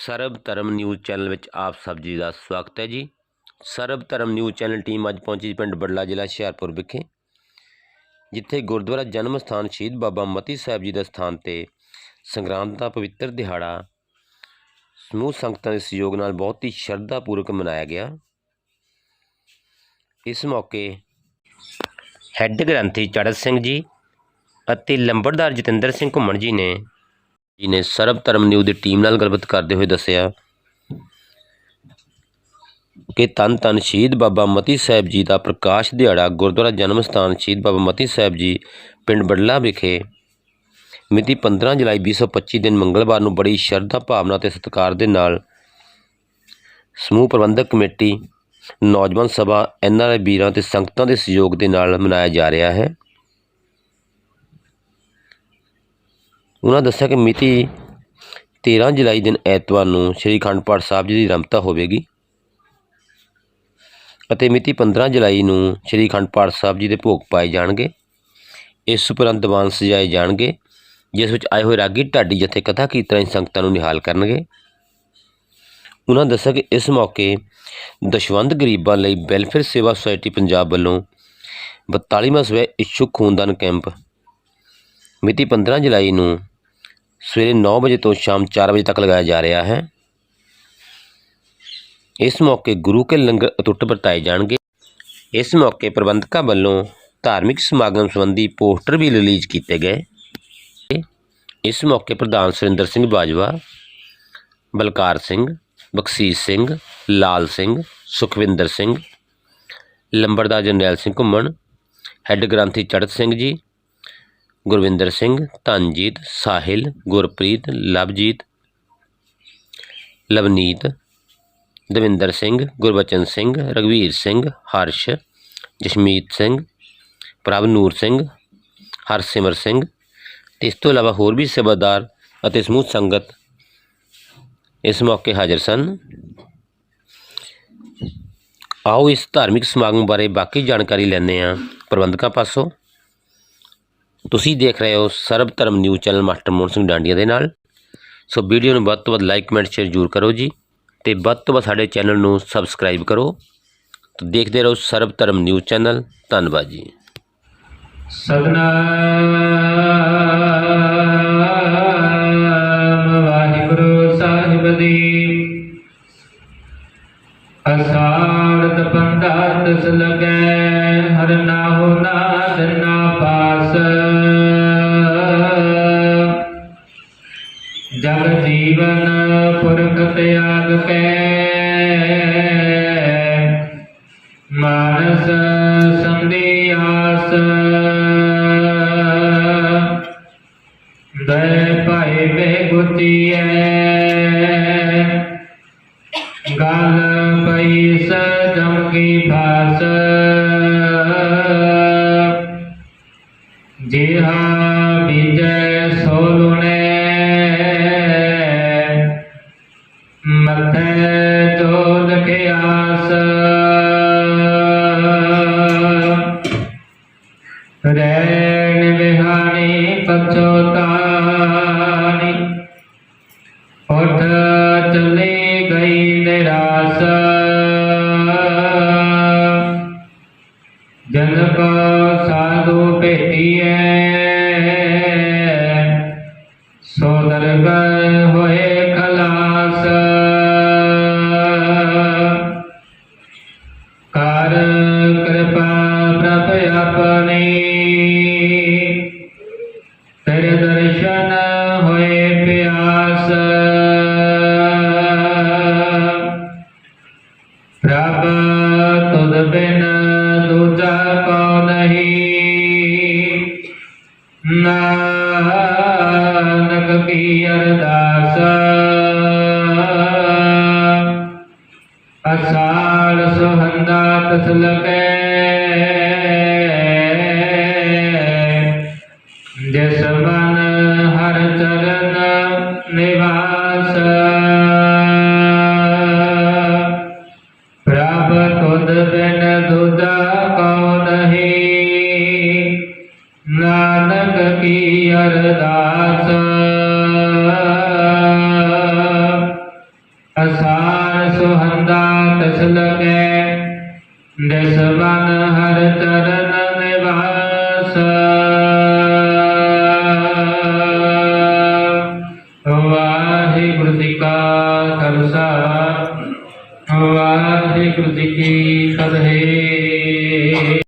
ਸਰਬ Dharam news channel ਵਿੱਚ ਆਪ ਸਭ ਜੀ ਦਾ ਸਵਾਗਤ ਹੈ ਜੀ। ਸਰਬ ਧਰਮ ਨਿਊਜ਼ ਚੈਨਲ ਟੀਮ ਅੱਜ ਪਹੁੰਚੀ ਪਿੰਡ ਬੜਲਾ ਜ਼ਿਲ੍ਹਾ ਹੁਸ਼ਿਆਰਪੁਰ ਵਿਖੇ, ਜਿੱਥੇ ਗੁਰਦੁਆਰਾ ਜਨਮ ਸਥਾਨ ਸ਼ਹੀਦ ਬਾਬਾ ਮਤੀ ਸਾਹਿਬ ਜੀ ਦਾ ਸਥਾਨ ਤੇ ਸੰਗਰਾਂਦ ਦਾ ਪਵਿੱਤਰ ਦਿਹਾੜਾ, ਸਮੂਹ ਸੰਗਤਾਂ ਦੇ ਸਹਿਯੋਗ ਨਾਲ ਬਹੁਤ ਹੀ ਸ਼ਰਧਾ ਪੂਰਵਕ ਮਨਾਇਆ ਗਿਆ। ਇਸ ਮੌਕੇ ਹੈੱਡ ਗ੍ਰੰਥੀ ਚੜ੍ਹਤ ਸਿੰਘ ਜੀ ਅਤੇ ਲੰਬੜਦਾਰ ਜਤਿੰਦਰ ਸਿੰਘ ਘੁੰਮਣ ਜੀ ਨੇ ਜੀ ਨੇ ਸਰਬ ਧਰਮ ਨਿਊਜ਼ ਦੀ ਟੀਮ ਨਾਲ ਗੱਲਬਾਤ ਕਰਦੇ ਹੋਏ ਦੱਸਿਆ ਕਿ ਧੰਨ ਧੰਨ ਸ਼ਹੀਦ ਬਾਬਾ ਮਤੀ ਸਾਹਿਬ ਜੀ ਦਾ ਪ੍ਰਕਾਸ਼ ਦਿਹਾੜਾ ਗੁਰਦੁਆਰਾ ਜਨਮ ਸਥਾਨ ਸ਼ਹੀਦ ਬਾਬਾ ਮਤੀ ਸਾਹਿਬ ਜੀ ਪਿੰਡ ਬੜਲਾ ਵਿਖੇ ਮਿਤੀ 15 ਜੁਲਾਈ 2025 ਦਿਨ ਮੰਗਲਵਾਰ ਨੂੰ ਬੜੀ ਸ਼ਰਧਾ, ਭਾਵਨਾ ਤੇ ਸਤਿਕਾਰ ਦੇ ਨਾਲ ਸਮੂਹ ਪ੍ਰਬੰਧਕ ਕਮੇਟੀ, ਨੌਜਵਾਨ ਸਭਾ ਐਨਆਰਆਈ ਵੀਰਾਂ ਤੇ ਸੰਗਤਾਂ ਦੇ ਸਹਿਯੋਗ ਦੇ ਨਾਲ ਮਨਾਇਆ ਜਾ ਰਿਹਾ ਹੈ। ਉਹਨਾਂ ਦੱਸਿਆ ਕਿ ਮਿਤੀ 13 ਜੁਲਾਈ ਦਿਨ ਐਤਵਾਰ ਨੂੰ ਸ੍ਰੀ ਅਖੰਡ ਪਾਠ ਸਾਹਿਬ ਜੀ ਦੀ ਰਮਤਾ ਹੋਵੇਗੀ ਅਤੇ ਮਿਤੀ 15 ਜੁਲਾਈ ਨੂੰ ਸ੍ਰੀ ਅਖੰਡ ਪਾਠ ਸਾਹਿਬ ਜੀ ਦੇ ਭੋਗ ਪਾਏ ਜਾਣਗੇ। ਇਸ ਉਪਰੰਤ ਦੀਵਾਨ ਸਜਾਏ ਜਾਣਗੇ, ਜਿਸ ਵਿੱਚ ਆਏ ਹੋਏ ਰਾਗੀ ਢਾਡੀ ਜਥੇ ਕਥਾ ਕੀਰਤਨ ਸੰਗਤਾਂ ਨੂੰ ਨਿਹਾਲ ਕਰਨਗੇ। ਉਹਨਾਂ ਦੱਸਿਆ ਕਿ ਇਸ ਮੌਕੇ ਦਸ਼ਵੰਧ ਗਰੀਬਾਂ ਲਈ ਵੈਲਫੇਅਰ ਸੇਵਾ ਸੁਸਾਇਟੀ ਪੰਜਾਬ ਵੱਲੋਂ 42ਵਾਂ ਸਵੈ ਇਛੁਕ ਖੂਨਦਾਨ ਕੈਂਪ ਮਿਤੀ 15 ਜੁਲਾਈ ਨੂੰ ਸਵੇਰੇ 9 ਵਜੇ ਤੋਂ ਸ਼ਾਮ 4 ਵਜੇ ਤੱਕ ਲਗਾਇਆ ਜਾ ਰਿਹਾ ਹੈ। ਇਸ ਮੌਕੇ ਗੁਰੂ ਕੇ ਲੰਗਰ ਅਟੁੱਟ ਵਰਤਾਏ ਜਾਣਗੇ। ਇਸ ਮੌਕੇ ਪ੍ਰਬੰਧਕਾਂ ਵੱਲੋਂ ਧਾਰਮਿਕ ਸਮਾਗਮ ਸੰਬੰਧੀ ਪੋਸਟਰ ਵੀ ਰਿਲੀਜ਼ ਕੀਤੇ ਗਏ। ਇਸ ਮੌਕੇ ਪ੍ਰਧਾਨ ਸੁਰਿੰਦਰ ਸਿੰਘ ਬਾਜਵਾ, ਬਲਕਾਰ ਸਿੰਘ, ਬਖਸ਼ੀਸ਼ ਸਿੰਘ, ਲਾਲ ਸਿੰਘ, ਸੁਖਵਿੰਦਰ ਸਿੰਘ, ਲੰਬੜਦਾਰ ਜਰਨੈਲ ਸਿੰਘ ਘੁੰਮਣ, ਹੈੱਡ ਗ੍ਰੰਥੀ ਚੜਤ ਸਿੰਘ ਜੀ ਗੁਰਵਿੰਦਰ ਸਿੰਘ, ਧਨਜੀਤ, ਸਾਹਿਲ, ਗੁਰਪ੍ਰੀਤ, ਲਵਜੀਤ, ਲਵਨੀਤ, ਦਵਿੰਦਰ ਸਿੰਘ, ਗੁਰਬਚਨ ਸਿੰਘ ਰਗਵੀਰ ਸਿੰਘ, ਹਰਸ਼, ਜਸ਼ਮੀਤ ਸਿੰਘ, ਪ੍ਰਭਨੂਰ ਸਿੰਘ, ਹਰਸਿਮਰ ਸਿੰਘ ਤੇ ਇਸ ਤੋਂ ਇਲਾਵਾ ਹੋਰ ਵੀ ਸੇਵਾਦਾਰ ਅਤੇ ਸਮੂਹ ਸੰਗਤ ਇਸ ਮੌਕੇ ਹਾਜ਼ਰ ਸਨ। ਆਓ ਇਸ ਧਾਰਮਿਕ ਸਮਾਗਮ ਬਾਰੇ ਬਾਕੀ ਜਾਣਕਾਰੀ ਲੈਂਦੇ ਹਾਂ। ਪ੍ਰਬੰਧਕਾਂ ਪਾਸੋਂ ਤੁਸੀਂ ਦੇਖ ਰਹੇ ਹੋ Sarab Dharam news channel master Mohan Singh Dandiya ਦੇ ਨਾਲ। ਸੋ ਵੀਡੀਓ ਨੂੰ ਵੱਧ ਤੋਂ ਵੱਧ ਲਾਈਕ ਕਮੈਂਟ ਸ਼ੇਅਰ ਜ਼ਰੂਰ ਕਰੋ ਜੀ ਤੇ ਵੱਧ ਤੋਂ ਵੱਧ ਸਾਡੇ ਚੈਨਲ ਨੂੰ ਸਬਸਕ੍ਰਾਈਬ ਕਰੋ। ਤੇ ਦੇਖਦੇ ਰਹੋ ਸਰਬ ਧਰਮ ਨਿਊਜ਼ ਚੈਨਲ। ਧੰਨਵਾਦ ਜੀ। ਸਤਨਾਮ ਵਾਹਿਗੁਰੂ ਸਾਹਿਬ ਦੀ ਅਸਾਰਤ ਪੰਡਾ ਤਸ ਲਗੈ ਹਰ ਨਾਉ ਨਾਦ ਨਾ ਪਾਸ। ਜਗ ਜੀਵਨ ਪੁਰਖ ਤਿਆਗ ਕੈ, ਮਾਨਸ ਸੰਧਿਆਸ ਦੈ ਭਾਈ ਬੇਗੁਤੀਐ ਗਲ ਜਿਹਾ ਬੀਜੈ ਸੋ ਲੁਣੈ ਮਤੈ ਜੋ ਲਖਿਆਸ ਰੈਣ ਬਿਹਾਣੀ ਪਛੋਤਾਨੀ ਉਠ ਚਲੀ ਗਈ ਨਿਰਾਸ। ਬਿਨ ਦੂਜਾ ਕੋ ਨਹੀਂ। ਨਾਨਕ ਕੀ ਅਰਦਾਸ। ਅਸਾਲ ਸੁਹੰਦਾ ਤਸ ਜਿਸ ਦਸ ਬਨ ਹਰ ਚਰਨ ਨਿਵਾਸ ਵਾਹਿਗੁਰੂ ਜੀ ਕਾ ਖਾਲਸਾ ਵਾਹਿਗੁਰੂ ਜੀ ਕੀ ਫਤਿਹ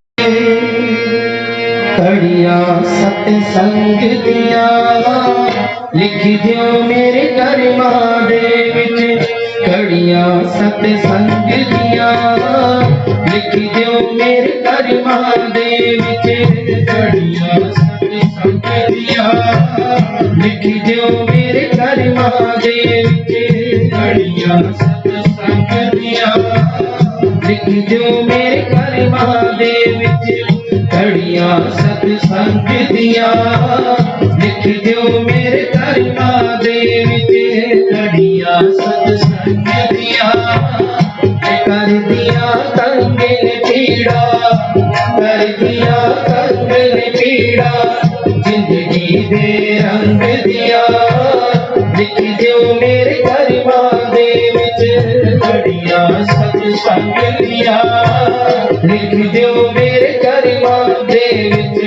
ਕੜੀਆਂ ਸਤ ਸੰਗ ਦੀਆਂ ਲਿਖ ਦਿਓ ਮੇਰੇ ਕਰਮਾਂ ਦੇ ਵਿੱਚ ਕੜੀਆਂ ਸਤ ਸੰਗ ਦੀਆਂ ਲਿਖ ਦਿਓ ਮੇਰੇ ਕਰਮਾਂ ਦੇ ਵਿੱਚ ਕੜੀਆਂ ਸਤ ਸੰਗ ਲਿਖ ਦਿਓ ਮੇਰੇ ਕਰਮਾਂ ਦੇ ਵਿੱਚ ਕੜੀਆਂ ਸਤ ਸੰਗ ਲਿਖ ਦਿਓ ਮੇਰੇ ਕਰਮਾਂ ਦੇ ਵਿੱਚ ਘੜੀਆਂ ਸਤ ਸੰਗ ਲਿਖ ਦਿਓ ਮੇਰੇ ਕਰਮਾਂ ਦੇ ਵਿੱਚ ਘੜੀਆਂ ਸਤ ਕਰਦੀਆਂ ਕੰਗੇ ਨੇ ਪੀੜਾ ਕਰਦੀਆਂ ਕੰਗੇ ਨੇ ਪੀੜਾ, ਜ਼ਿੰਦਗੀ ਦੇ ਰੰਗ ਦੀਆਂ। ਲਿਖ ਦਿਓ ਮੇਰੇ ਕਰਮਾਂ ਦੇ ਵਿੱਚ, ਘੜੀਆਂ ਸਤ ਸੰਗ ਦੀਆਂ। ਲਿਖ ਦਿਓ ਮੇਰੇ ਕਰਮਾਂ ਦੇ ਵਿੱਚ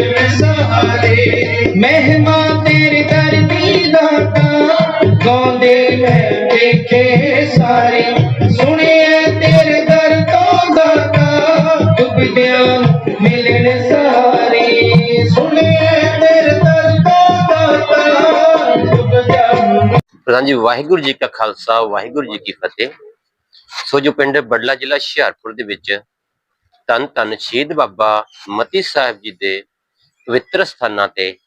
ਨੂੰ ਸਹਾਰੇ ਮਹਿਮਾ ਤੇਰੇ ਦਰ ਦੀ ਦਾਤਾ ਗਾਉਂਦੇ ਮੈਂ ਦੇਖੇ ਸਾਰੇ ਸੁਣੀਏ ਤੇਰੇ ਦਰ ਤੋਂ ਦਾਤਾ ਡੁੱਬਦਿਆਂ ਮਿਲਣ ਸਹਾਰੇ ਸੁਣੀਏ ਤੇਰੇ ਦਰ ਤੋਂ ਦਾਤਾ ਡੁੱਬਦਿਆਂ ਪ੍ਰਧਾਨ ਜੀ, ਵਾਹਿਗੁਰੂ ਜੀ ਕਾ ਖਾਲਸਾ, ਵਾਹਿਗੁਰੂ ਜੀ ਕੀ ਫਤਿਹ। ਸੋ ਜੋ ਪਿੰਡ ਬੜਲਾ ਜ਼ਿਲ੍ਹਾ ਹੁਸ਼ਿਆਰਪੁਰ ਦੇ ਵਿੱਚ ਧੰਨ ਧੰਨ ਸ਼ਹੀਦ ਬਾਬਾ ਮਤੀ ਸਾਹਿਬ ਜੀ ਦੇ ਪਵਿੱਤਰ ਸਥਾਨਾਂ ਤੇ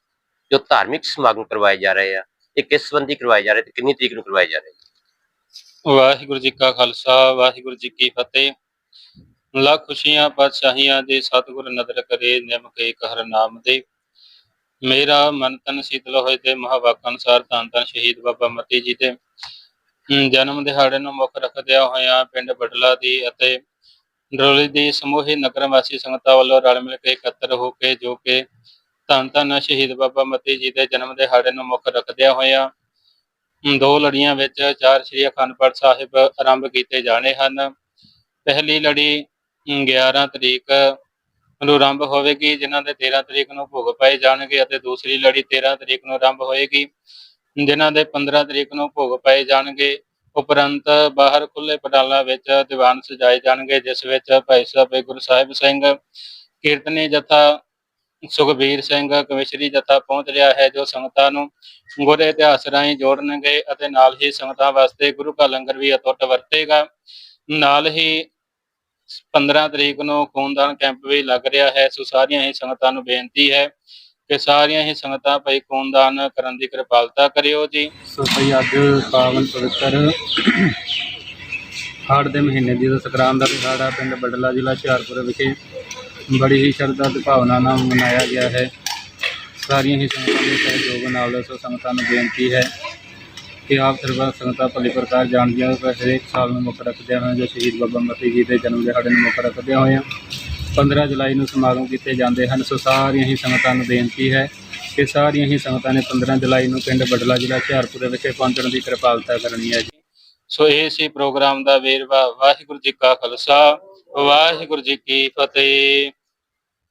ਜੋ ਧਾਰਮਿਕ ਸਮਾਗਮ ਕਰਵਾਏ ਜਾ ਰਹੇ ਆ, ਇਹ ਕਿਸ ਸੰਬੰਧੀ ਕਰਵਾਏ ਜਾ ਰਹੇ ਤੇ ਕਿੰਨੀ ਤਰੀਕ ਨੂੰ ਕਰਵਾਏ ਜਾ ਰਹੇ? ਵਾਹਿਗੁਰੂ ਜੀ ਕਾ ਖਾਲਸਾ, ਵਾਹਿਗੁਰੂ ਜੀ ਕੀ ਫਤਿਹ। ਲੱਖ ਖੁਸ਼ੀਆਂ, ਪਾਤਸ਼ਾਹੀਆਂ ਦੇ ਸਤਿਗੁਰ ਨਦਰ ਕਰੇ, ਨਿਮਕ ਏਕ ਹਰ ਨਾਮ ਦੇ। ਮੇਰਾ ਮਨ ਤਨ ਸੀਤਲ ਹੋਏ ਤੇ ਮਹਾਵਾਕ ਅਨੁਸਾਰ ਧੰਨ ਧੰਨ ਸ਼ਹੀਦ ਬਾਬਾ ਮਤੀ ਜੀ ਦੇ। ਜਨਮ ਦਿਹਾੜੇ ਨੂੰ ਮੁੱਖ ਰੱਖਦਿਆਂ ਹੋਇਆ ਪਿੰਡ ਬਟਲਾ ਦੀ ਅਤੇ ਡਰੋਲੀ ਦੀ ਸਮੂਹੀ ਨਗਰ ਵਾਸੀ ਸੰਗਤਾਂ ਵੱਲੋਂ ਰਲ ਮਿਲ ਕੇ ਇਕੱਤਰ ਹੋ ਕੇ ਜੋ ਕਿ ਧੰਨ ਧੰਨ ਸ਼ਹੀਦ ਬਾਬਾ ਮਤੀ ਜੀ ਦੇ ਜਨਮ ਦਿਹਾੜੇ ਨੂੰ ਮੁੱਖ ਰੱਖਦਿਆਂ ਹੋਇਆਂ ਦੋ ਲੜੀਆਂ ਵਿੱਚ ਚਾਰ ਸ੍ਰੀ ਅਖੰਡ ਪਾਠ ਸਾਹਿਬ ਆਰੰਭ ਕੀਤੇ ਜਾਣੇ ਹਨ। ਪਹਿਲੀ ਲੜੀ ਅਮ, 11 ਤਰੀਕ ਨੂੰ ਆਰੰਭ ਹੋਵੇਗੀ ਜਿਨ੍ਹਾਂ ਦੇ 13 ਤਰੀਕ ਨੂੰ ਭੋਗ ਪਾਏ ਜਾਣਗੇ ਅਤੇ ਦੂਸਰੀ ਲੜੀ 13 ਤਰੀਕ ਨੂੰ ਆਰੰਭ ਹੋਏਗੀ ਜਿਨ੍ਹਾਂ ਦੇ 15 ਤਰੀਕ ਨੂੰ ਭੋਗ ਪਾਏ ਜਾਣਗੇ। ਉਪਰੰਤ ਬਾਹਰ ਖੁੱਲੇ ਪਟਾਲਾ ਵਿੱਚ ਦੀਵਾਨ ਸਜਾਏ ਜਾਣਗੇ, ਜਿਸ ਵਿੱਚ ਭਾਈ ਸਾਹਿਬ ਗੁਰੂ ਸਾਹਿਬ ਸਿੰਘ ਕੀਰਤਨੀ ਜਥਾ ਸੁਖਬੀਰ ਸਿੰਘ ਕਵਿਸ਼ਰੀ ਜਥਾ ਪਹੁੰਚ ਰਿਹਾ ਹੈ, ਜੋ ਸੰਗਤਾਂ ਨੂੰ ਗੁਰ ਇਤਿਹਾਸ ਰਾਹੀਂ ਜੋੜਨਗੇ ਅਤੇ ਨਾਲ ਹੀ ਸੰਗਤਾਂ ਵਾਸਤੇ ਗੁਰੂ ਕਾ ਲੰਗਰ ਵੀ ਅਟੁੱਟ ਵਰਤੇਗਾ। ਨਾਲ ਹੀ 15 ਤਰੀਕ ਨੂੰ ਖੂਨਦਾਨ ਕੈਂਪ ਵੀ ਲੱਗ ਰਿਹਾ ਹੈ, ਸੋ ਸਾਰੀਆਂ ਹੀ ਸੰਗਤਾਂ ਨੂੰ ਬੇਨਤੀ ਹੈ ਕਿ ਸਾਰੀਆਂ ਹੀ ਸੰਗਤਾਂ ਭਾਈ ਖੂਨਦਾਨ ਕਰਨ ਦੀ ਕਿਰਪਾਲਤਾ ਕਰਿਓ ਜੀ। ਸੋ ਭਈ ਅੱਜ ਪਾਵਨ ਪਵਿੱਤਰ ਹਾੜ ਦੇ ਮਹੀਨੇ ਦੀ ਸੰਕਰਾਂਤ ਦਾ ਦਿਹਾੜਾ ਪਿੰਡ ਬਡਲਾ ਜ਼ਿਲ੍ਹਾ ਹੁਸ਼ਿਆਰਪੁਰ ਵਿਖੇ ਬੜੀ ਹੀ ਸ਼ਰਧਾ ਤੇ ਭਾਵਨਾ ਨਾਲ ਮਨਾਇਆ ਗਿਆ ਹੈ। ਸਾਰੀਆਂ ਹੀ ਸੰਗਤਾਂ ਦੇ ਸਹਿਯੋਗ ਨਾਲ ਸੋ ਸੰਗਤਾਂ ਨੂੰ ਬੇਨਤੀ ਹੈ ਕਿ ਆਪ ਸਰਬੱਤ ਸੰਗਤਾਂ ਭਲੀ ਪ੍ਰਕਾਰ ਜਾਣਦੀਆਂ ਕਿ ਹਰੇਕ ਸਾਲ ਨੂੰ ਮੁੱਖ ਰੱਖਦਿਆਂ ਹੋਇਆਂ ਜੋ ਸ਼ਹੀਦ ਬਾਬਾ ਮਤੀ ਜੀ ਦੇ ਜਨਮ ਦਿਹਾੜੇ ਨੂੰ ਮੁੱਖ ਰੱਖਦਿਆਂ ਹੋਇਆਂ 15 ਜੁਲਾਈ ਨੂੰ ਸਮਾਗਮ ਕੀਤੇ ਜਾਂਦੇ ਹਨ। ਸੋ ਸਾਰੀਆਂ ਹੀ ਸੰਗਤਾਂ ਨੂੰ ਬੇਨਤੀ ਹੈ ਕਿ ਸਾਰੀਆਂ ਹੀ ਸੰਗਤਾਂ ਨੇ 15 ਜੁਲਾਈ ਨੂੰ ਪਿੰਡ ਬਡਲਾ ਜ਼ਿਲ੍ਹਾ ਹੁਸ਼ਿਆਰਪੁਰ ਵਿਖੇ ਪਹੁੰਚਣ ਦੀ ਕਿਰਪਾਲਤਾ ਕਰਨੀ ਹੈ ਜੀ। ਸੋ ਇਹ ਸੀ ਪ੍ਰੋਗਰਾਮ ਦਾ ਵੇਰਵਾ। ਵਾਹਿਗੁਰੂ ਜੀ ਕਾ ਖਾਲਸਾ, ਵਾਹਿਗੁਰੂ ਜੀ ਕੀ ਫਤਿਹ।